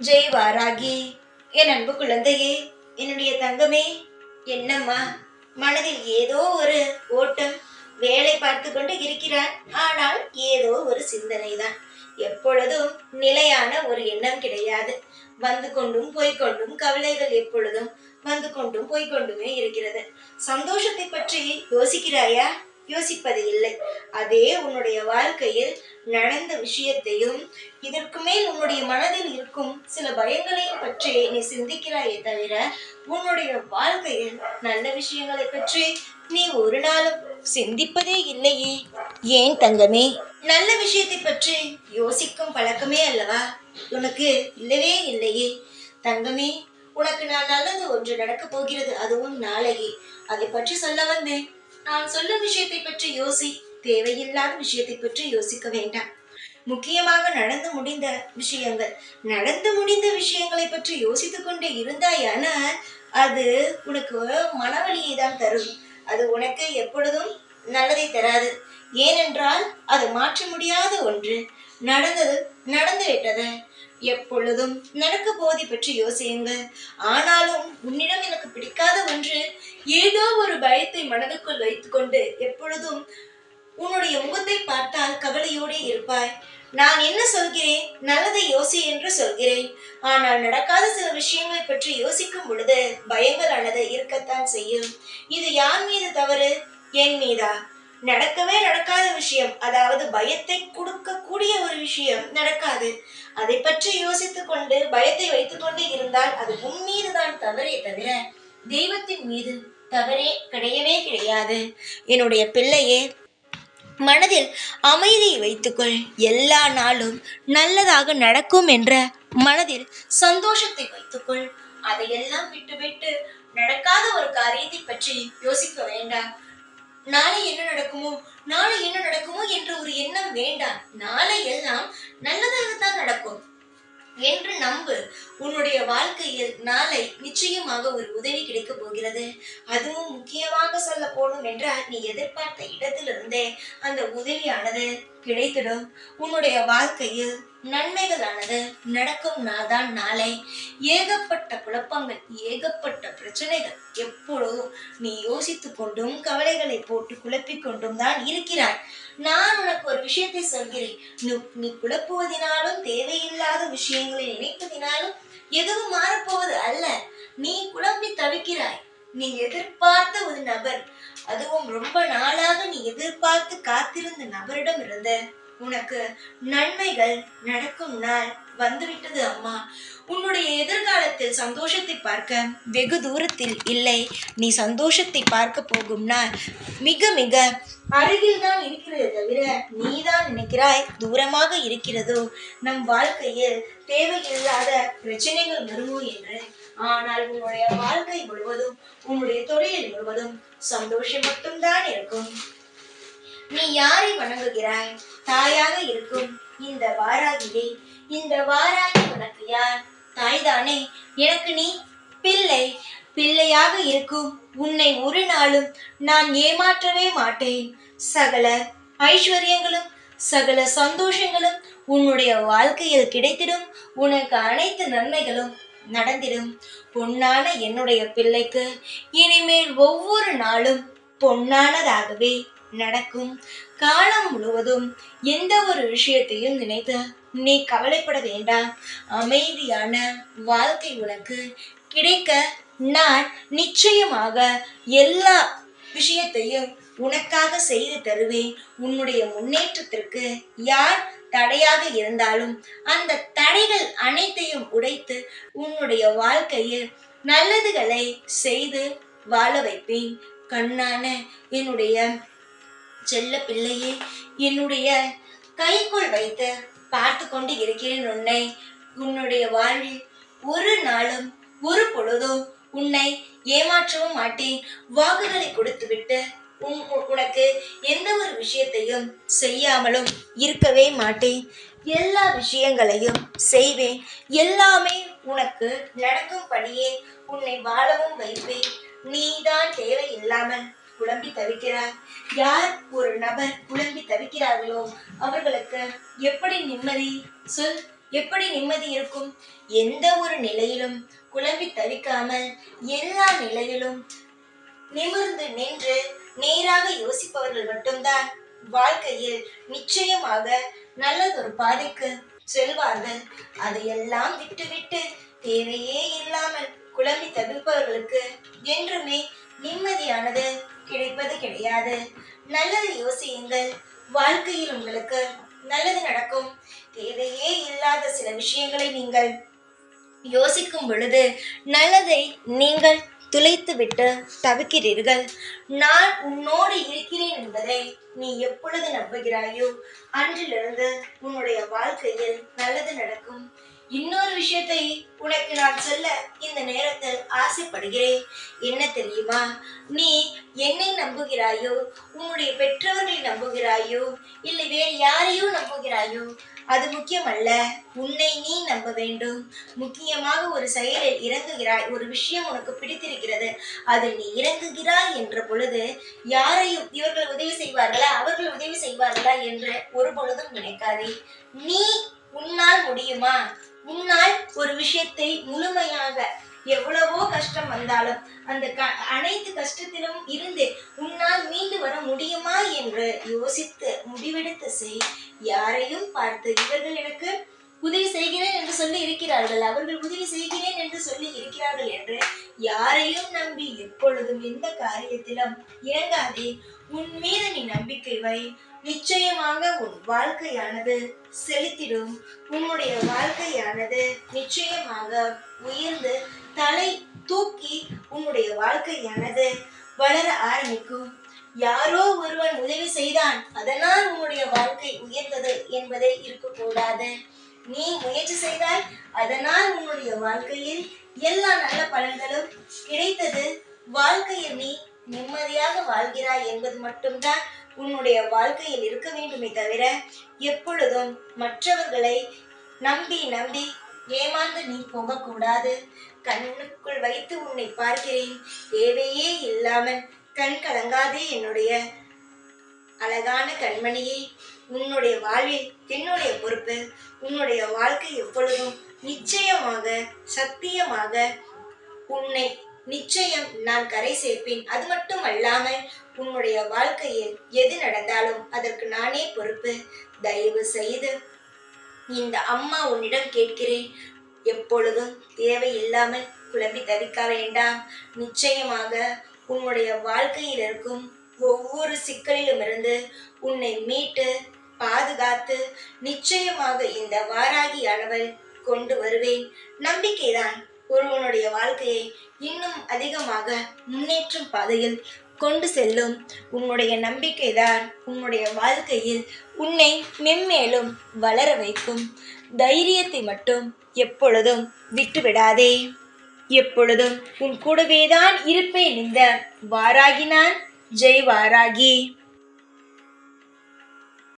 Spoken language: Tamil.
ஜெய் வாராகி என் அன்பு குழந்தையே என்னுடைய தங்கமே என்னம்மா மனதில் ஏதோ ஒரு ஓட்டம் வேலை பார்த்து கொண்டு இருக்கிறார். ஆனால் ஏதோ ஒரு சிந்தனை தான் எப்பொழுதும் நிலையான ஒரு எண்ணம் கிடையாது. வந்து கொண்டும் போய்க்கொண்டும் கவலைகள் எப்பொழுதும் வந்து கொண்டும் போய்க்கொண்டுமே இருக்கிறது. சந்தோஷத்தை பற்றி யோசிக்கிறாயா? யோசிப்பது இல்லை. அதே உன்னுடைய வாழ்க்கையில் நடந்த விஷயத்தையும் இதற்கு மேல் உன்னுடைய மனதில் இருக்கும் சில பயங்களையும் பற்றி நீ சிந்திக்கிறாயே தவிர உன்னுடைய வாழ்க்கையில் நல்ல விஷயங்களை பற்றி நீ ஒரு நாளும் சிந்திப்பதே இல்லையே. ஏன் தங்கமே? நல்ல விஷயத்தை பற்றி யோசிக்கும் பழக்கமே அல்லவா? உனக்கு இல்லவே இல்லையே. தங்கமே உனக்கு நான் நல்லது ஒன்று நடக்கப் போகிறது அதுவும் நாளையே. அதை பற்றி சொல்ல வந்தேன். நான் சொல்லும் விஷயத்தை பற்றி யோசி தேவையில்லாத விஷயத்தை பற்றி யோசிக்க வேண்டாம். முக்கியமாக நடந்து முடிந்த விஷயங்கள் நடந்து முடிந்த விஷயங்களை பற்றி யோசித்துக் கொண்டே இருந்தாயானால் அது உனக்கு மனவழியை தான் தரும். அது உனக்கு எப்பொழுதும் நல்லதை தராது. ஏனென்றால் அது மாற்ற முடியாத ஒன்று. நடந்தது நடந்து விட்டது. எப்பொழுதும் நடக்க போவதை பற்றி யோசியுங்கள். ஆனாலும் உன்னிடம் எனக்கு பிடிக்காத ஒன்று ஏதோ ஒரு பயத்தை மனதுக்குள் வைத்துக்கொண்டு எப்பொழுதும் உன்னுடைய முகத்தை பார்த்தால் கவலையோடே இருப்பாய். நான் என்ன சொல்கிறேன்? நல்லதை யோசி என்று சொல்கிறேன். ஆனால் நடக்காத சில விஷயங்களை பற்றி யோசிக்கும் பொழுது பயங்களானது இருக்கத்தான் செய்யும். இது யார் மீது தவறு? என் மீதா. நடக்கவே நடக்காத விஷயம் அதாவது பயத்தை கொடுக்கக்கூடிய ஒரு விஷயம் நடக்காது. அதை பற்றி யோசித்துக் கொண்டு பயத்தை வைத்துக்கொண்டே இருந்தால் அது உன் மீது தான் தவறே தவிர தெய்வத்தின் மீது தவறே கிடையவே கிடையாது. என்னுடைய பிள்ளையே மனதில் அமைதியை வைத்துக்கொள். எல்லா நாளும் நல்லதாக நடக்கும் என்ற மனதில் சந்தோஷத்தை வைத்துக்கொள். அதையெல்லாம் விட்டுவிட்டு நடக்காத ஒரு காரியத்தை பற்றி யோசிக்க வேண்டாம். நாளை என்ன நடக்குமோ நாளை என்ன நடக்குமோ என்ற ஒரு எண்ணம் வேண்டாம். நாளை எல்லாம் நல்லதாகத்தான் நடக்கும். என்று நம்பு. உன்னுடைய வாழ்க்கையில் நாளை நிச்சயமாக ஒரு உதவி கிடைக்க போகிறது. அதுவும் முக்கியமாக சொல்ல போகணும் என்றால் நீ எதிர்பார்த்த இடத்திலிருந்தே அந்த உதவியானது கிடைத்திடும். உன்னுடைய வாழ்க்கையில் நன்மைகளானது நடக்கும் நாதான் நாளை. ஏகப்பட்ட குழப்பங்கள் ஏகப்பட்ட பிரச்சனைகள் எப்பொழுதும் நீ யோசித்து கொண்டும் கவலைகளை போட்டு குழப்பிக் கொண்டும் தான் இருக்கிறாய். நான் உனக்கு ஒரு விஷயத்தை சொல்கிறேன். நீ- நீ குழப்புவதினாலும் தேவையில்லாத விஷயங்களை நினைப்பதினாலும் எதுவும் மாறப்போவது அல்ல. நீ குழம்பி தவிக்கிறாய். நீ எதிர்பார்த்த ஒரு நபர். அதுவும் ரொம்ப நாளாக நீ எதிர்பார்த்து காத்திருந்த நபரிடம் இருந்த உனக்கு நன்மைகள் நடக்கும் நாள் வந்துவிட்டது அம்மா. உன்னுடைய எதிர்காலத்தில் சந்தோஷத்தை பார்க்க வெகு தூரத்தில் இல்லை. நீ சந்தோஷத்தை பார்க்க போகும் நாள் மிக மிக அருகில் தான் இருக்கிறது தவிர நீதான் நினைக்கிறாய் தூரமாக இருக்கிறதோ? நம் வாழ்க்கையில் தேவையில்லாத பிரச்சனைகள் வருமோ என்று? ஆனால் உன்னுடைய வாழ்க்கை முழுவதும் உன்னுடைய தொழில் முழுவதும் சந்தோஷம் மட்டும்தான் இருக்கும். நீ யாரை வணங்குகிறாய்? தாயாக இருக்கும் இந்த வாராகிலே இந்த வாராகி உனக்கு யார்? தாய்தானே எனக்கு நீ பிள்ளை. பிள்ளையாக இருக்கும் உன்னை ஒரு நாளும் நான் ஏமாற்றவே மாட்டேன். சகல ஐஸ்வர்யங்களும் சகல சந்தோஷங்களும் உன்னுடைய வாழ்க்கையில் கிடைத்திடும். உனக்கு அனைத்து நன்மைகளும் நடந்திடும். பொன்னான என்னுடைய பிள்ளைக்கு இனிமேல் ஒவ்வொரு நாளும் பொன்னானதாகவே. நடக்கும். காலம் முழுவதும் எந்த ஒரு விஷயத்தையும் நினைத்து நீ கவலைப்பட வேண்டாம். அமைதியான வாழ்க்கை உனக்கு கிடைக்க நான் நிச்சயமாக எல்லா விஷயத்தையும் உனக்காக செய்து தருவேன். உன்னுடைய முன்னேற்றத்திற்கு யார் தடையாக இருந்தாலும் அந்த தடைகள் அனைத்தையும் உடைத்து உன்னுடைய வாழ்க்கையில் நல்லதுகளை செய்து வாழ வைப்பேன். கண்ணான என்னுடைய செல்ல பிள்ளையே என்னுடைய கைக்குள் வைத்து பார்த்து கொண்டு இருக்கிறேன் உன்னை. உன்னுடைய வாழ்வில் ஒரு நாளும் ஒரு பொழுதும் உன்னை ஏமாற்றவும் மாட்டேன். வாக்குகளை கொடுத்துவிட்டு உன் உனக்கு எந்த ஒரு விஷயத்தையும் செய்யாமலும் இருக்கவே மாட்டேன். எல்லா விஷயங்களையும் செய்வேன். எல்லாமே உனக்கு நடக்கும்படியே உன்னை வாழவும் வைப்பேன். நீதான் தேவையில்லாமல் குழம்பி தவிக்கிறார். யார் ஒரு நபர் குழம்பி தவிக்கிறார்களோ அவர்களுக்கு எப்படி நிம்மதி? சொல் எப்படி நிம்மதி இருக்கும்? எந்த ஒரு நிலையிலும் குழம்பி தவிக்காமல் எல்லா நிலையிலும் நிமிர்ந்து நின்று நேராக யோசிப்பவர்கள் மட்டும்தான் வாழ்க்கையில் நிச்சயமாக நல்லதொரு பாதைக்கு செல்வார்கள். அதையெல்லாம் விட்டுவிட்டு தேவையே இல்லாமல் குழம்பி தவிப்பவர்களுக்கு என்றுமே நிம்மதியானது என்பது கிடையாது. நல்லது யோசியுங்கள். வாழ்க்கையில் உங்களுக்கு நல்லது நடக்கும். தேவையே இல்லாத சில விஷயங்களை நீங்கள் யோசிக்கும் பொழுது நல்லதை நீங்கள் துளைத்துவிட்டு தவிக்கிறீர்கள். நான் உன்னோடு இருக்கிறேன் என்பதை நீ எப்பொழுது நம்புகிறாயோ அன்றிலிருந்து உன்னுடைய வாழ்க்கையில் நல்லது நடக்கும். இன்னொரு விஷயத்தை உனக்கு நான் சொல்ல இந்த நேரத்தில் ஆசைப்படுகிறேன். என்ன தெரியுமா? நீ என்னை நம்புகிறாயோ? உன்னுடைய பெற்றோர்களை நம்புகிறாயோ? இல்லை வேறு யாரையோ நம்புகிறாயோ? அது முக்கியமல்ல. உன்னை நீ நம்ப வேண்டும். முக்கியமாக ஒரு செயலில் இறங்குகிறாய். ஒரு விஷயம் உனக்கு பிடித்திருக்கிறது. அதில் நீ இறங்குகிறாய் என்ற பொழுது யாரையும் இவர்கள் உதவி செய்வார்களா? அவர்கள் உதவி செய்வார்களா என்று ஒரு பொழுதும் நினைக்காதே. நீ உன்னால் முடியுமா? உன்னால் ஒரு விஷயத்தை முழுமையாக எவ்வளவோ கஷ்டம் வந்தாலும் அந்த க அனைத்து கஷ்டத்திலும் இருந்து உன்னால் மீண்டு வர முடியுமா என்று யோசித்து முடிவெடுத்து செய். யாரையும் பார்த்து இவர்கள் எனக்கு உதவி செய்கிறேன் என்று சொல்லி இருக்கிறார்கள். அவர்கள் உதவி செய்கிறேன் என்று சொல்லி இருக்கிறார்கள் என்று யாரையும் நம்பி எப்பொழுதும் எந்த காரியத்திலும் இறங்காதே. உன் மீது நீ நம்பிக்கை வை. நிச்சயமாக உன் வாழ்க்கையானது செலுத்திடும் உன்னுடைய வாழ்க்கையானது நிச்சயமாக உயர்ந்து தலை தூக்கி உன்னுடைய வாழ்க்கையானது வளர ஆரம்பிக்கும். யாரோ ஒருவன் உதவி செய்தான் அதனால் உன்னுடைய வாழ்க்கை உயர்ந்தது என்பதை இருக்கக்கூடாது. நீ முயற்சி செய்தாய் அதனால் உன்னுடைய வாழ்க்கையில் எல்லா நல்ல பலன்களும் கிடைத்தது. வாழ்க்கையில் நீ நிம்மதியாக வாழ்கிறாய் என்பது மட்டும்தான் உன்னுடைய வாழ்க்கையில் இருக்க வேண்டுமே தவிர எப்பொழுதும் மற்றவர்களை நம்பி நம்பி ஏமாந்து நீ போகக்கூடாது. கண்ணுக்குள் வைத்து உன்னை பார்க்கிறேன். தேவையே இல்லாமல் கண் கலங்காதே என்னுடைய அழகான கண்மணியே உன்னுடைய வாழ்வில் என்னுடைய பொறுப்பு உன்னுடைய வாழ்க்கை எப்பொழுதும் நிச்சயமாக சத்தியமாக உன்னை நிச்சயம் நான் கரை சேர்ப்பேன். அது மட்டும் அல்லாமல் உன்னுடைய வாழ்க்கையில் எது நடந்தாலும் அதற்கு நானே பொறுப்பு. தயவு செய்து இந்த அம்மா உன்னிடம் கேட்கிறேன். எப்பொழுதும் தேவையில்லாமல் குழம்பி தவிக்க வேண்டாம். நிச்சயமாக உன்னுடைய வாழ்க்கையில் இருக்கும் ஒவ்வொரு சிக்கலிலுமிருந்து உன்னை மீட்டு பாதுகாத்து நிச்சயமாக இந்த வாராகியானவள் கொண்டு வருவேன். நம்பிக்கைதான் ஒருவனுடைய வாழ்க்கையை இன்னும் அதிகமாக முன்னேற்றும் பாதையில் கொண்டு செல்லும். உன்னுடைய நம்பிக்கைதான் உன்னுடைய வாழ்க்கையில் உன்னை மென்மேலும் வளர வைக்கும். தைரியத்தை மட்டும் எப்பொழுதும் விட்டுவிடாதே. எப்பொழுதும் உன் கூடவேதான் இருப்பேன் இந்த வாராகினான் நான் ஜெய் வாராகி